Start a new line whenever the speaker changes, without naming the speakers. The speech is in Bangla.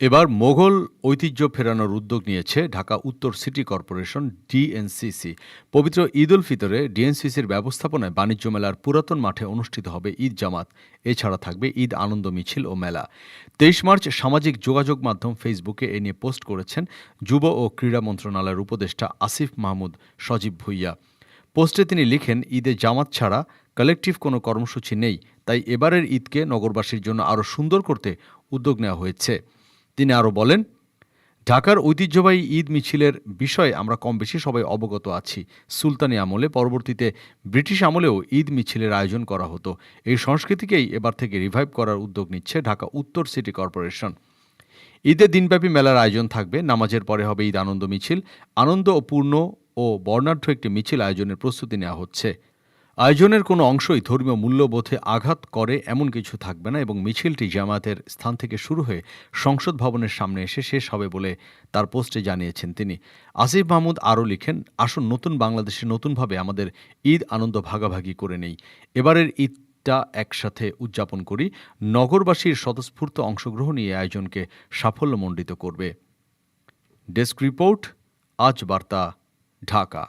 এবার মোগল ঐতিহ্য ফেরানোর উদ্যোগ নিয়েছে ঢাকা উত্তর সিটি কর্পোরেশন ডিএনসিসি। পবিত্র ঈদ উল ফিতরে ডিএনসিসির ব্যবস্থাপনায় বাণিজ্য মেলার পুরাতন মাঠে অনুষ্ঠিত হবে ঈদ জামাত। এছাড়া থাকবে ঈদ আনন্দ মিছিল ও মেলা। তেইশ মার্চ সামাজিক যোগাযোগ মাধ্যম ফেসবুকে এ নিয়ে পোস্ট করেছেন যুব ও ক্রীড়া মন্ত্রণালয়ের উপদেষ্টা আসিফ মাহমুদ সজীব ভুইয়া। পোস্টে তিনি লিখেন, ঈদে জামাত ছাড়া কালেকটিভ কোনো কর্মসূচি নেই, তাই এবারের ঈদকে নগরবাসীর জন্য আরও সুন্দর করতে উদ্যোগ নেওয়া হয়েছে। তিনি আরও বলেন, ঢাকার ঐতিহ্যবাহী ঈদ মিছিলের বিষয়ে আমরা কম বেশি সবাই অবগত আছি। সুলতানি আমলে পরবর্তীতে ব্রিটিশ আমলেও ঈদ মিছিলের আয়োজন করা হতো। এই সংস্কৃতিকেই এবার থেকে রিভাইভ করার উদ্যোগ নিচ্ছে ঢাকা উত্তর সিটি কর্পোরেশন। ঈদের দিনব্যাপী মেলার আয়োজন থাকবে। নামাজের পরে হবে ঈদ আনন্দ মিছিল। আনন্দ ও পূর্ণ ও বর্ণাঢ্য একটি মিছিল আয়োজনের প্রস্তুতি নেওয়া হচ্ছে। আয়োজনের কোনো অংশই ধর্মীয় মূল্যবোধে আঘাত করে এমন কিছু থাকবে না এবং মিছিলটি জামায়াতের স্থান থেকে শুরু হয়ে সংসদ ভবনের সামনে এসে শেষ হবে বলে তার পোস্টে জানিয়েছেন তিনি। আসিফ মাহমুদ আরও লিখেন, আসুন নতুন বাংলাদেশে নতুনভাবে আমাদের ঈদ আনন্দ ভাগাভাগি করে নেই। এবারের ঈদটা একসাথে উদযাপন করি। নগরবাসীর স্বতঃস্ফূর্ত অংশগ্রহণ এই আয়োজনকে সাফল্যমণ্ডিত করবে। ডেস্ক রিপোর্ট, আজ বার্তা, ঢাকা।